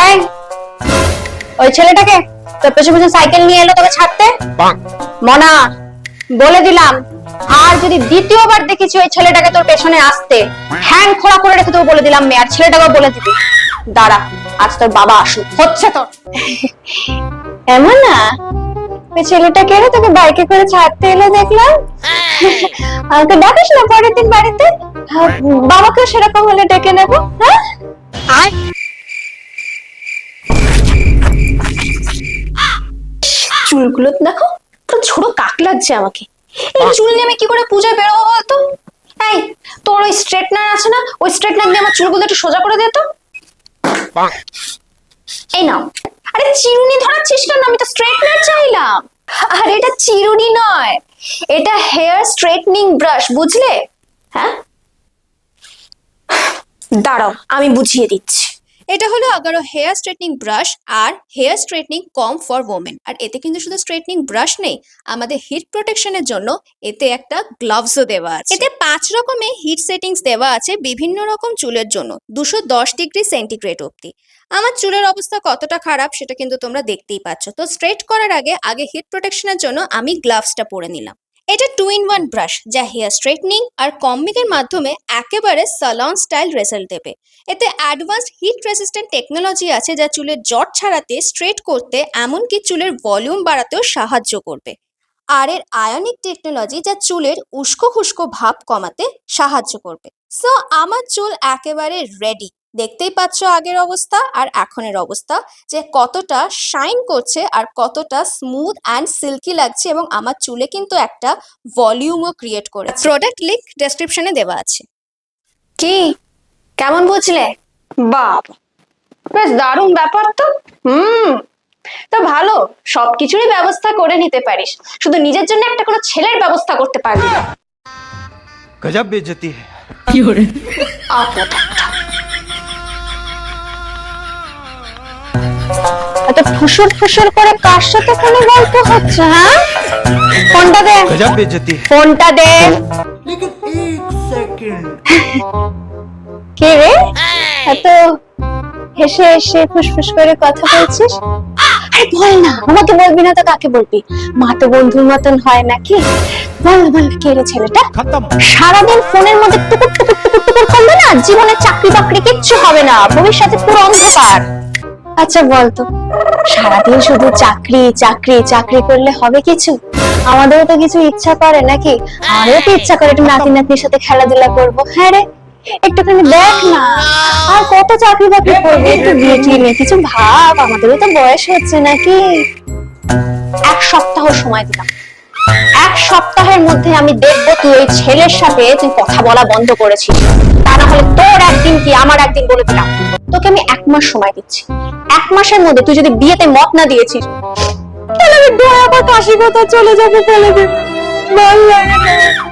এই, ওই ছেলেটাকে তোর পেছনে পেছনে সাইকেল নিয়ে এলো তোকে ছাড়তে? মনা বলে দিলাম আর যদি দ্বিতীয়বার দেখেছি ওই ছেলেটাকে তোর পেছনে আসতে হ্যাং খোড়া করে রেখে দেবো বলে দিলাম মেয়ে আর ছেলেটাকেও বলে দিবি। দাঁড়া আজ তোর বাবা আসুক হচ্ছে তো এমন না? ওই ছেলেটাকে রে তোকে বাইকে করে ছাড়তে এলো দেখলাম? আমাকে ডাকিস না পরের দিন বাড়িতে? হ্যাঁ, বাবাকেও সেরকম হলে ডেকে নেব হ্যাঁ? চুলগুলো দেখো পুরো ছোট কাক লাগছে আমাকে। এই চুল নিয়ে আমি কি করে পূজায় বেরোবো বলতো? এই তোর ওই স্ট্রেটনার আছে না? ওই স্ট্রেটনার দিয়ে আমার চুলগুলো একটু সোজা করে দে তো। এই নাও। আরে চিরুনি ধরাচ্ছিস কেন? আমি তো স্ট্রেটনার চাইলাম। আরে এটা চিরুনি নয়। এটা হেয়ার স্ট্রেটনিং ব্রাশ বুঝলে? হ্যাঁ? দাঁড়াও আমি বুঝিয়ে দিচ্ছি। এটা হলো Agaro hair straightening brush R hair straightening comb for women আর এতে কিন্তু শুধু স্ট্রেটনিং ব্রাশ নেই, আমাদের হিট প্রোটেকশনের জন্য এতে একটা গ্লাভসও দেওয়া আছে। এতে পাঁচ রকমের হিট সেটিংস দেওয়া আছে বিভিন্ন রকম চুলের জন্য, দুশো দশ ডিগ্রি সেন্টিগ্রেড অব্দি আমার চুলের অবস্থা কতটা খারাপ সেটা কিন্তু তোমরা দেখতেই পাচ্ছ। তো স্ট্রেট করার আগে আগে হিট প্রোটেকশনের জন্য আমি গ্লাভসটা পরে নিলাম। এটা টু ইন ওয়ান ব্রাশ যা হেয়ার স্ট্রেটনিং আর কম্বিং এর মাধ্যমে একেবারে সালন স্টাইল রেজাল্ট দেবে। এতে অ্যাডভান্সড হিট রেসিস্ট্যান্ট টেকনোলজি আছে যা চুলের জট ছাড়াতে স্ট্রেট করতে, এমনকি চুলের ভলিউম বাড়াতেও সাহায্য করবে। আর এর আয়নিক টেকনোলজি যা চুলের উস্কো খুস্কো ভাব কমাতে সাহায্য করবে। সো আমার চুল একেবারে রেডি দেখতেই পাচ্ছ আগের অবস্থা আর এখনের অবস্থা যে কতটা শাইন করছে আর কতটা স্মুথ অ্যান্ড সিল্কি লাগছে এবং আমার চুলে কিন্তু একটা ভলিউমও ক্রিয়েট করে প্রোডাক্ট লিঙ্ক ডেসক্রিপশনে দেওয়া আছে। কি? কেমন বুঝলে? বাপ বেশ দারুণ ব্যাপার তো। হুম। তা ভালো সবকিছুরই ব্যবস্থা করে নিতে পারিস। শুধু নিজের জন্য একটা কোনো ছেলের ব্যবস্থা করতে পারবি গজব বেজতি। কি হরে আপদ এত ফুসুর ফুসুর করে কার সাথে ফোনে গল্প হচ্ছে হ্যাঁ? ফোনটা দে। ফোনটা দে। কে রে? এত হেসে হেসে ফুসফুস করে কথা বলছিস? আরে বল না আমাকে বলবি না তো কাকে বলবি? মা তো বন্ধুর মতন হয় নাকি? বল বল কে রে ছেলেটা? সারাদিন ফোনের মধ্যে টুকুর টুকুর টুকুর টুকুর করবে না জীবনে চাকরি বাকরি কিচ্ছু হবে না ভবিষ্যতে পুরো অন্ধকার। আচ্ছা বলতো সারাদিন শুধু চাকরি চাকরি চাকরি করলে হবে কিছু? আমাদেরও তো কিছু ইচ্ছা করে নাকি? আমারও তো ইচ্ছা করে একটু নাতি নাতনির সাথে খেলাধুলা করব। হ্যাঁ রে, একটুখানি দেখ না। আর কত চাকরি বাকরি করবি? একটু বিয়ে নিয়ে কিছু ভাব, আমাদেরও তো বয়স হচ্ছে নাকি? এক সপ্তাহ সময় দিলাম। এক সপ্তাহের মধ্যে আমি দেখব তুই ওই ছেলের সাথে তুই কথা বলা বন্ধ করেছিস। তা না হলে তোর একদিন কি আমার একদিন বলে দিলাম। তোকে আমি এক মাস সময় দিচ্ছি। এক মাসের মধ্যে তুই যদি বিয়েতে মত না দিয়েছিস, তাহলে আমি দয়া বা কাশি কথা চলে যাব বলে দে। ভালো লাগে না।